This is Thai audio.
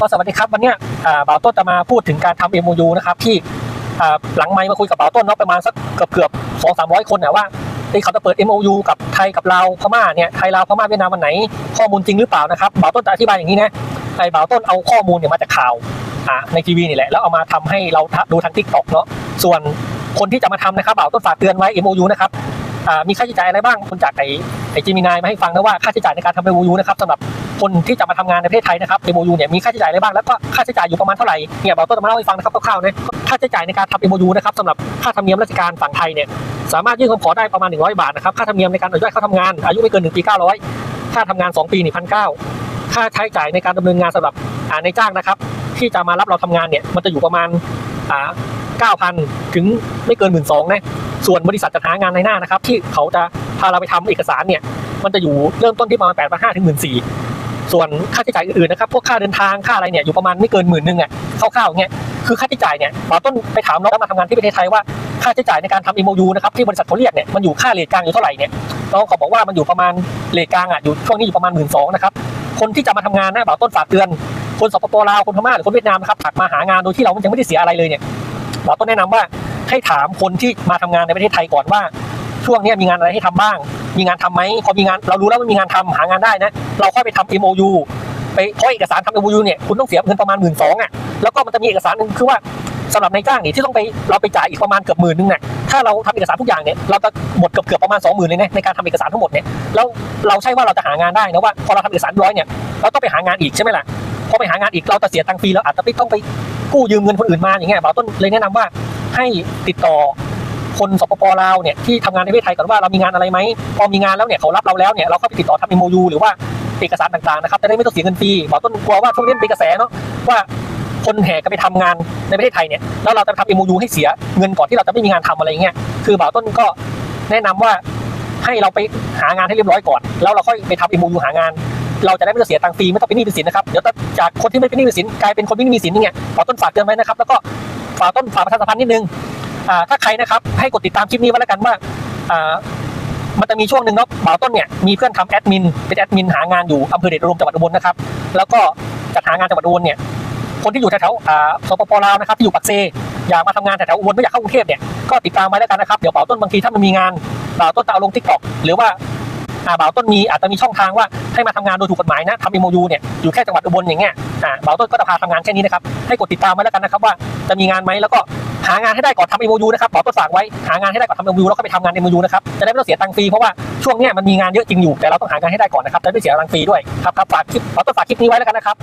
ก็สวัสดีครับวันนี้บ่าวต้นจะมาพูดถึงการทำ MOU นะครับที่หลังไมค์มาคุยกับบ่าวต้นเนาะประมาณสักเกือบเกือบสองสามร้อยคนเนี่ยว่าที่เขาจะเปิด MOU กับไทยกับลาวพม่าเนี่ยไทยลาวพม่าเวียดนามวันไหนข้อมูลจริงหรือเปล่านะครับบ่าวต้นจะอธิบายอย่างนี้นะไอ้บ่าวต้นเอาข้อมูลเนี่ยมาจากข่าวในทีวีนี่แหละแล้วเอามาทำให้เราดูทางทิกตอกเนาะส่วนคนที่จะมาทำนะครับบ่าวต้นฝากเตือนไว้ MOU นะครับ มีค่าใช้จ่ายอะไรบ้างคุณจากไอ้ไอ้จีมินายมาให้ฟังนะว่าค่าใช้จ่ายในการทำ MOU นะครับสำหรับคนที่จะมาทำงานในประเทศไทยนะครับ MOU เนี่ยมีค่าใช้จ่ายอะไรบ้างแล้วก็ค่าใช้จ่ายอยู่ประมาณเท่าไหร่เนี่ยเราต้นมาเล่าให้ฟังนะครับคร่าวๆนะค่าใช้จ่ายในการทำ MOU นะครับสำหรับค่าธรรมเนียมราชการฝั่งไทยเนี่ยสามารถยื่นคำขอได้ประมาณ 100 บาทนะครับค่าธรรมเนียมในการอนุญาตเข้าทำงานอายุไม่เกิน1ปี900 ค่าทำงาน 2 ปี1 9 0 0ค่าใช้จ่ายในการดำเนินงานสำหรับในจ้างนะครับที่จะมารับเราทำงานเนี่ยมันจะอยู่ประมาณอ่า 9,000 ถึงไม่เกิน 1 2ื่นนะ ส่วนบริษัทจัดหางานในหน้านะครับ ที่เขาจะพาเราไปทำเอกสารเนี่ย มันจะอยู่เริ่มต้นที่ประมาณ8 5 0 0ถึง1 4 0 0 0ส่วนค่าใช้จ่ายอื่นๆนะครับ พวกค่าเดินทางค่าอะไรเนี่ยอยู่ประมาณไม่เกินหมื่นหนึ่งอะคร่าวๆอย่างเงี้ยคือค่าใช้จ่ายเนี่ยเราต้นไปถามน้องมาทำงานที่ประเทศไทยว่าค่าใช้จ่ายในการทำ MOU นะครับที่บริษัทเขาเรียกเนี่ยมันอยู่ค่าเลทกลางอยู่เท่าไหร่เนี่ยน้องเขาบอกว่ามันอยู่ประมาณเลทกลางอะอยู่ช่วงนี้อยู่ประมาณหมื่นสองนะครับคนที่จะมาทำงานนะบ่าวต้นฝากเตือนคนสปปลาวคนพม่าหรือคนเวียดนามนะครับถักมาหางานโดยที่เรายังไม่ได้เสียอะไรเลยเนี่ย บ่าต้นแนะนำว่าให้ถามคนที่มาทำงานในประเทศไทยก่อนว่า ช่วงนี้มีงานอะไรให้ทำบ้าง มีงานทำไหมพอมีงานเรารู้แล้วว่ามีงานทำหางานได้นะ เราค่อยไปทำ MOU ไปเพราะเอกสารทำ MOU เนี่ยคุณต้องเสียเงินประมาณหมื่นสองอะแล้วก็มันจะมีเอกสารหนึ่งคือว่าสำหรับนายจ้างนี่ที่ต้องไปเราไปจ่ายอีกประมาณเกือบหมื่นนึงเนี่ยถ้าเราทำเอกสารทุกอย่างเนี่ยเราจะหมดเกือบเกือบประมาณสองหมื่นเลยนะในการทำเอกสารทั้งหมดเนี่ยแล้วเราใช่ว่าเราจะหางานได้นะว่าพอเราทำเอกสารร้อยเนี่ยเราต้องไปหางานอีกใช่ไหมล่ะพอไปหางานอีกเราจะเสียตังค์ฟรีเราอาจจะไปต้องไป กู้ยืมเงินคนอื่นมาอย่างเงี้ยบ่าวต้นเลยแนะนำว่าให้ติดต่อคนสปปลาวเนี่ยที่ทำงานในประเทศไทยก่อนว่าเรามีงานอะไรไหมพอมีงานแล้วเนี่ยเขารับเราแล้วเนี่ยเราก็ไปติดต่อทำ MOU หรือว่าเอกสารต่างๆนะครับจะได้ไม่ต้องเสียเงินฟรีหมอต้นกลัวว่าช่วงนี้เป็นกระแสเนาะว่าคนแห่กันไปทำงานในประเทศไทยเนี่ยแล้วเราจะทำ MOU ให้เสียเงินก่อนที่เราจะไม่มีงานทำอะไรเงี้ยคือบ่าวต้นก็แนะนำว่าให้เราไปหางานให้เรียบร้อยก่อน แล้วเราค่อยไปทำ MOU หางาน เราจะได้ไม่ต้องเสียตังค์ฟรีไม่ต้องเป็นหนี้เป็นสินนะครับเดี๋ยวจากคนที่ไม่เป็นหนี้เป็นสินกลายเป็นคนไม่มีสินนี่ไงบ่าวต้นฝากเตือนไว้นะครับ แล้วก็ฝากต้นฝากประชาสัมพันธ์นิดนึงอ่าถ้าใครนะครับให้กดติดตามคลิปนี้ไว้แล้วกันว่าอ่ามันจะมีช่วงหนึ่งเนาะบ่าวต้นเนี่ยมีเพื่อนทำแอดมินเป็นแอดมินหางานอยู่อำเภอเดชอุดมจังหวัดอุบลนะครับแล้วก็จัดหางานจังหวัดอุบลเนี่ยคนที่อยู่แถวๆสปปลาวนะครับที่อยู่ปักเซอยากมาทำงานแถวๆอุบลไม่อยากเข้ากรุงเทพเนี่ยก็ติดตามไว้แล้วกันนะครับเดี๋ยวบ่าวต้นบางทีถ้ามันมีงานบ่าวต้นจะเอาลงทิกตอกหรือว่า อ่าบ่าวต้นมีอาจจะมีช่องทางว่าให้มาทำงานโดยถูกกฎหมายนะทำไอโมยูเนี่ยอยู่แค่จังหวัดอุบลอย่างเงี้ยอ่าบ่าวต้นก็จะพาทำงานแค่นี้นะครับให้กดติดตามไว้แล้วกันนะครับว่าจะมีงานไหมแล้วก็หางานให้ได้ก่อนทำไอโมยูนะครับขอตัวฝากไว้หางานให้ได้ก่อนทำไอโมยูแล้วก็ไปทำงานไอโมยูนะครับจะได้ไม่ต้องเสียตังค์ฟรีเพราะว่าช่วงเนี้ยมันมีงานเยอะจริงอยู่แต่เราต้องหางานให้ได้ก่อนนะครับจะไม่เสียตังค์ฟรีด้วยครับครับฝากคลิปขอตัวฝากคลิปนี้ไว้แล้วกันนะครับ